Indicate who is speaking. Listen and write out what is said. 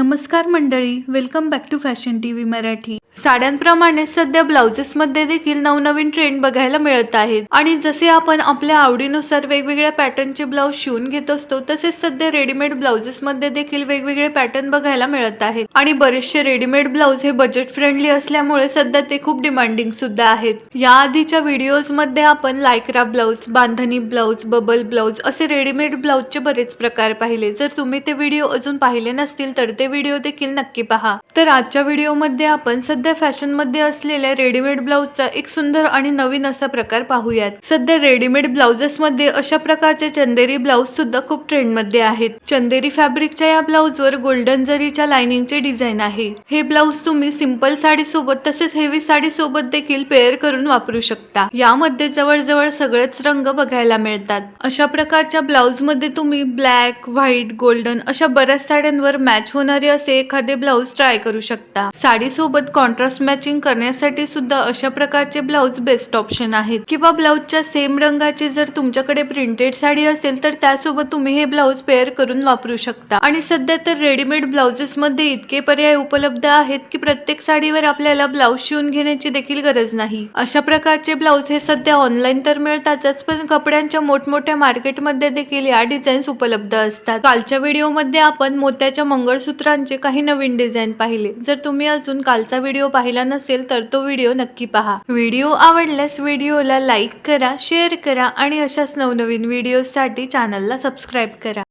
Speaker 1: नमस्कार मंडळी welcome back to fashion T V Marathi. साड्यांप्रमाणे सध्या ब्लाउजेस मध्ये देखील नवनवीन ट्रेंड बघायला मिळत आहेत. आणि जसे आपण आपल्या आवडीनुसार वेगवेगळ्या पॅटर्नचे ब्लाऊज शिवून घेत असतो तसेच सध्या रेडीमेड ब्लाउजेसमध्ये देखील वेगवेगळे पॅटर्न बघायला मिळत आहेत. आणि बरेचसे रेडीमेड ब्लाऊज हे बजेट फ्रेंडली असल्यामुळे सध्या ते खूप डिमांडिंग सुद्धा आहेत. या आधीच्या व्हिडिओजमध्ये आपण lycra blouse bandhani blouse bubble blouse असे रेडीमेड ब्लाऊजचे बरेच प्रकार पाहिले. जर तुम्ही ते व्हिडिओ अजून पाहिले नसतील तर ते व्हिडिओ देखील नक्की पहा. तर आजच्या व्हिडिओमध्ये आपण सध्या फॅशनमध्ये असलेल्या रेडीमेड ब्लाऊजचा एक सुंदर आणि नवीन असा प्रकार पाहूयात. सध्या रेडीमेड ब्लाउजेस मध्ये अशा प्रकारचे चंदेरी ब्लाऊज सुद्धा खूप ट्रेंडमध्ये आहेत. चंदेरी फॅब्रिकच्या या ब्लाऊजवर गोल्डन जरीच्या लाइनिंगचे डिझाईन आहे. हे ब्लाऊज तुम्ही सिंपल साडी सोबत तसेच हेवी साडी सोबत देखील पेअर करून वापरू शकता. यामध्ये जवळजवळ सगळेच रंग बघायला मिळतात. अशा प्रकारच्या ब्लाऊजमध्ये तुम्ही ब्लॅक व्हाईट गोल्डन अशा बऱ्याच साड्यांवर मॅच होणारे असे एखादे ब्लाउज ट्राय करू शकता. साडी सोबत कॉन्ट्रास्ट मॅचिंग करण्यासाठी सुद्धा अशा प्रकारचे ब्लाऊज बेस्ट ऑप्शन आहेत. किंवा ब्लाउजच्या सेम रंगाची जर तुमच्याकडे प्रिंटेड साडी असेल तर त्यासोबत तुम्ही हे ब्लाउज पेअर करून वापरू शकता. आणि सध्या तर रेडीमेड ब्लाउजेस मध्ये इतके पर्याय उपलब्ध आहेत की प्रत्येक साडीवर आपल्याला ब्लाऊज शिवून घेण्याची देखील गरज नाही. अशा प्रकारचे ब्लाऊज हे सध्या ऑनलाईन तर मिळतातच पण कपड्यांच्या मोठमोठ्या मार्केटमध्ये देखील या डिझाईन्स उपलब्ध असतात. कालच्या व्हिडिओमध्ये आपण मोत्याच्या सूत्रांचे काही नवीन डिझाईन पाहिले. जर तुम्ही अजून कालचा व्हिडिओ पाहिला नसेल तर तो व्हिडिओ नक्की पहा. व्हिडिओ आवडल्यास व्हिडिओला लाईक करा शेअर करा आणि अशाच नवनवीन व्हिडिओसाठी चॅनलला सबस्क्राईब करा.